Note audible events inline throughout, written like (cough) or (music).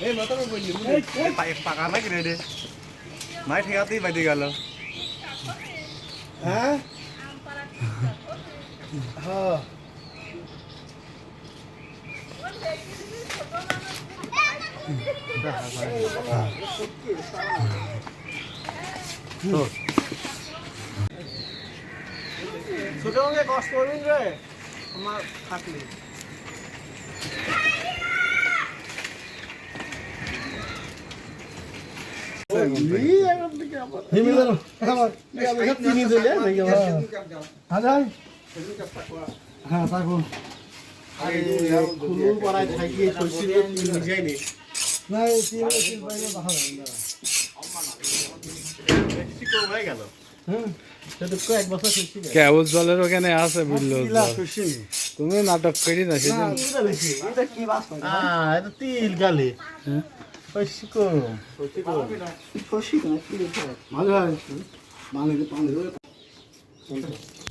এই মাথার উপর এই এই পাকা রে? মাই ঠিকাতেই বাইতে গেল। হ্যাঁ? হ্যাঁ ছোট মুখে কষ্ট করবেন রে আমার থাকলে হ্যাঁ থাকুন খুলুন পড়ায় থাকিয়ে চলছিল না এই তিন তিন পাইলে দেখা হয়ে গেল হুম সেটা কয়েক বছর খুশি কেবল জলের ওখানে আছে বুঝলো তুমি নাটক করি না সেদিন এটা কি বাস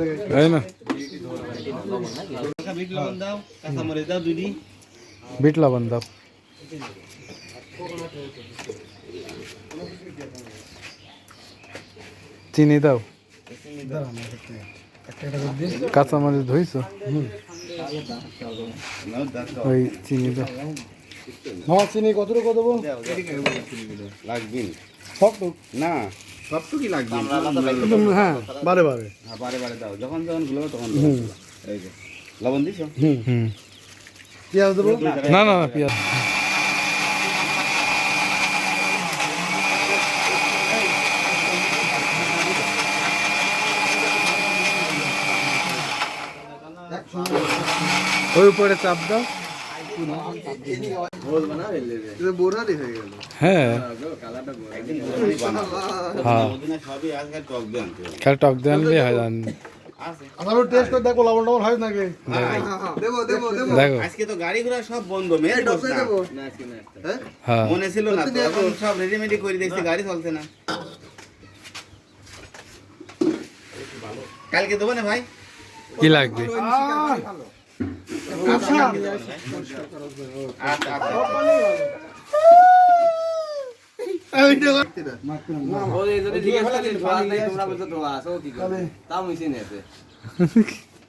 রে তাই না বিট লবণ দাও কাঁচামরিচ দাও দুটি বিট লবণ দাও চিনি দাও। কাঁচামরিচ ধুইছো? ওই চিনি দাও। মামা চিনি কতটুকু দেবো? লাগবেন সব তো না সবটুকুই লাগবে হ্যাঁ বারে বারে। হ্যাঁ, বারে বারে দাও যখন যখনগুলো তখন হুম এই যে লবণ দিছো হুম। হুম। পেঁয়াজ দেবো? না না না পেঁয়াজ। ওই উপরে চাপ দাও। বোরারি হয়ে গেল। হ্যাঁ। একদিন দোকানে বানাবো। ওদিনে সবই আজকাল টক দিয়ে আনতে হবে। খালি টক দিয়ে আনলে জান টেস্ট করে দেখো লবণ টবণ নাকি দেখো। আজকে তো গাড়ি ঘোড়া সব বন্ধ বস না। না, আজকে না, হ্যাঁ। মনে ছিল না এখন সব রেডিমেডি করে দেখছি গাড়ি চলছে না। কালকে দেবো না ভাই? কি লাগবে?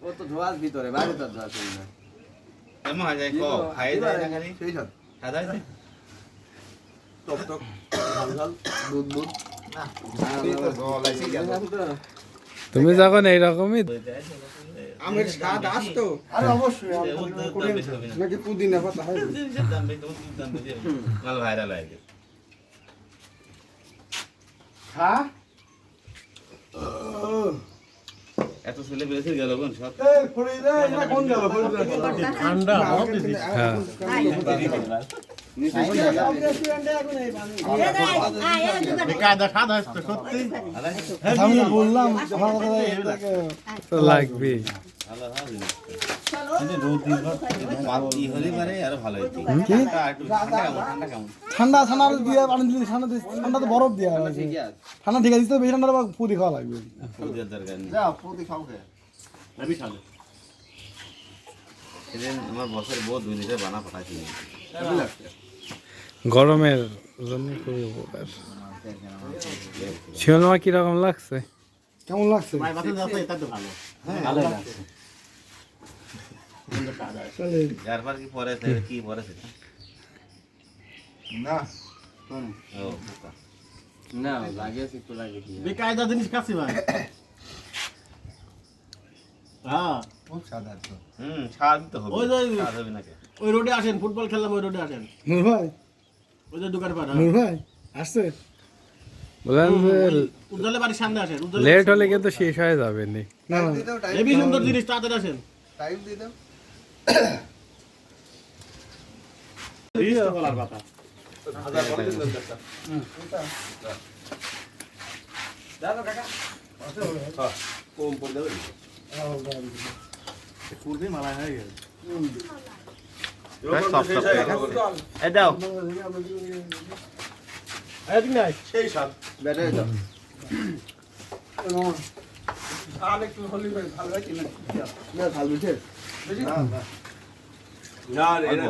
ও তো ধোয়াজ ভিতরে তো ধোয়াজ না কেমন হয় যায় খাই যায় না টক টক ঝাল দুধ দুধ তুমি যখন এইরকমই আমের স্বাদ আসতো। আরে অবশ্যই নাকি পুদিনা পাতা হয়? ভাইরাল হয়ে গেছে হ্যাঁ? এত ছেলে বেড়েছে গেল কোন সব? এই ফরিদা এটা কোন গেল? ঠান্ডা কি? ঠান্ডা ঠান্ডা দিয়ে পানি দিলে ঠান্ডা ঠান্ডা তো বরফ দেওয়া আছে ঠান্ডা ঠিক আছে বেশি ঠান্ডা পুরি খাওয়া লাগবে। আমার দুই লিটার বানা পাঠাচ্ছিল গরমের জন্য খুবই উপকার। শিওল মা কীরকম লাগছে? কেমন লাগছে? লাগে বেকায়দা জিনিস কাছে ভাই। (coughs) হ্যাঁ। খুব সাদা তো হুম স্বাদ তো হবে। ওই যে- স্বাদ হবে নাকি? ওই রোডে আসেন ফুটবল খেললাম ওই রোডে আসেন। নূর ভাই? ওই যে দোকান পাড়া নূর ভাই আসছে? বললেন উজ্জ্বলে বাড়ির সামনে আসেন লেট হলে কিন্তু শেষ হয়ে যাবে নি। না না। হেবি সুন্দর জিনিস তাড়াতাড়ি আসেন। টাইম দিয়ে দাও কম পড়ে যাবে। পূর্বে মালা হয়ে গেছে। সব সব এই দাও। এদিক নাই ব্যাটারি দাও না? না না এটা